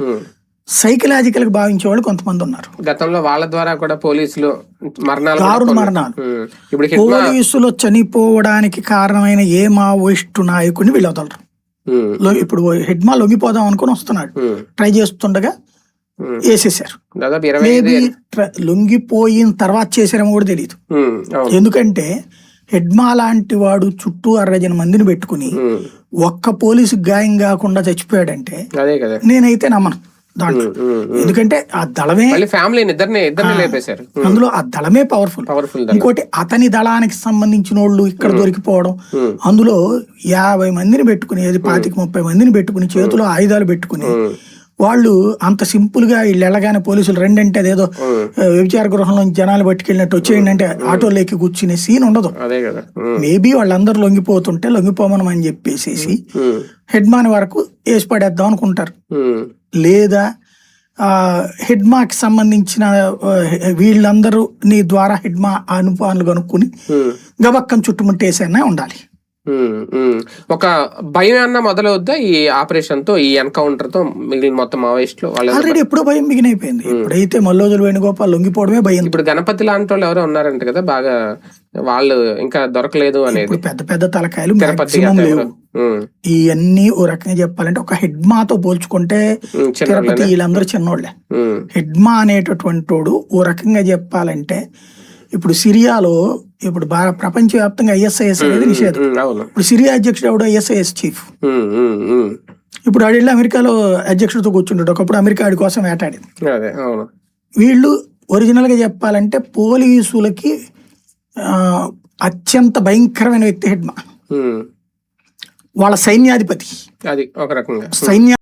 ఉమ్. సైకలాజికల్గా భావించే వాళ్ళు కొంతమంది ఉన్నారు గతంలో వాళ్ళ ద్వారా కూడా పోలీసులు మరణాలు దారుణ మరణాలు ఉమ్. ఇప్పుడు పోలీసులు చనిపోవడానికి కారణమైన ఏ మావోయిస్టు నాయకుడిని వీళ్ళు వదలరు ఉమ్. లో- ఇప్పుడు హెడ్మా లొంగిపోదాం అనుకుని వస్తున్నాడు. ట్రై చేస్తుండగా. వేసేసారు లొంగిపోయిన తర్వాత చేసారేమో కూడా తెలియదు ఎందుకంటే హెడ్మా లాంటి వాడు చుట్టూ అరవై జన మందిని పెట్టుకుని. ఒక్క పోలీసు గాయం కాకుండా చచ్చిపోయాడంటే నేనైతే నమ్మను దాంట్లో. ఎందుకంటే ఆ దళమే లేపేశారు. అందులో ఆ దళమే పవర్ఫుల్. పవర్ఫుల్ ఇంకోటి అతని దళానికి సంబంధించిన వాళ్ళు ఇక్కడ దొరికిపోవడం. అందులో యాభై మందిని పెట్టుకుని అది పాతిక ముప్పై మందిని పెట్టుకుని చేతిలో ఆయుధాలు పెట్టుకుని వాళ్ళు అంత సింపుల్గా వీళ్ళు వెళ్ళగానే పోలీసులు రెండంటే అదేదో వ్యభిచార గృహంలో జనాలు పట్టుకెళ్ళినట్టు వచ్చేయండి అంటే ఆటోలో ఎక్కి కూర్చునే సీన్ ఉండదు. మేబీ వాళ్ళందరూ లొంగిపోతుంటే లొంగిపోమని చెప్పేసేసి ఉమ్. హెడ్ మాన్ వరకు వేసి పడేద్దాం అనుకుంటారు. లేదా ఆ, హెడ్ మాకి సంబంధించిన వీళ్ళందరూ నీ ద్వారా హెడ్ మా అనుపానులు కనుక్కుని. గబక్కం చుట్టుముట్టేసైనా ఉండాలి. ఒక భయం అన్న మొదలవుద్దా ఈ ఆపరేషన్తో ఈ ఎన్కౌంటర్తో మిగిలిన మొత్తం మావోయిస్టులు? వాళ్ళు ఆల్రెడీ ఎప్పుడో భయం మిగినైపోయింది ఎప్పుడైతే మల్లోజులు వేణుగోపాల్ లొంగిపోవడమే భయం. ఇప్పుడు గణపతి లాంటి వాళ్ళు ఎవరో ఉన్నారంట కదా బాగా వాళ్ళు ఇంకా దొరకలేదు అనేది. పెద్ద పెద్ద తలకాయలు లేవు. ఇవన్నీ ఓ రకంగా చెప్పాలంటే ఒక హెడ్ మాతో పోల్చుకుంటే తిరుపతి వీళ్ళందరూ చిన్నోళ్ళే. ఉమ్, హెడ్మా అనేటటువంటి వాడు ఓ రకంగా చెప్పాలంటే ఇప్పుడు సిరియాలో ఇప్పుడు ప్రపంచవ్యాప్తంగా ఐఎస్ఐఎస్ అనేది నిషేధం. ఇప్పుడు సిరియా అధ్యక్షుడు ఎవడు? ISIS chief. ఇప్పుడు ఆడు వెళ్ళి అమెరికాలో అధ్యక్షుడితో కూర్చుంటాడు. ఒకప్పుడు అమెరికా ఆడి కోసం వేటాడింది. వీళ్ళు ఒరిజినల్గా చెప్పాలంటే పోలీసులకి అత్యంత భయంకరమైన వ్యక్తి హెడ్మా. వాళ్ళ సైన్యాధిపతి. అది ఒక రకంగా. సైన్య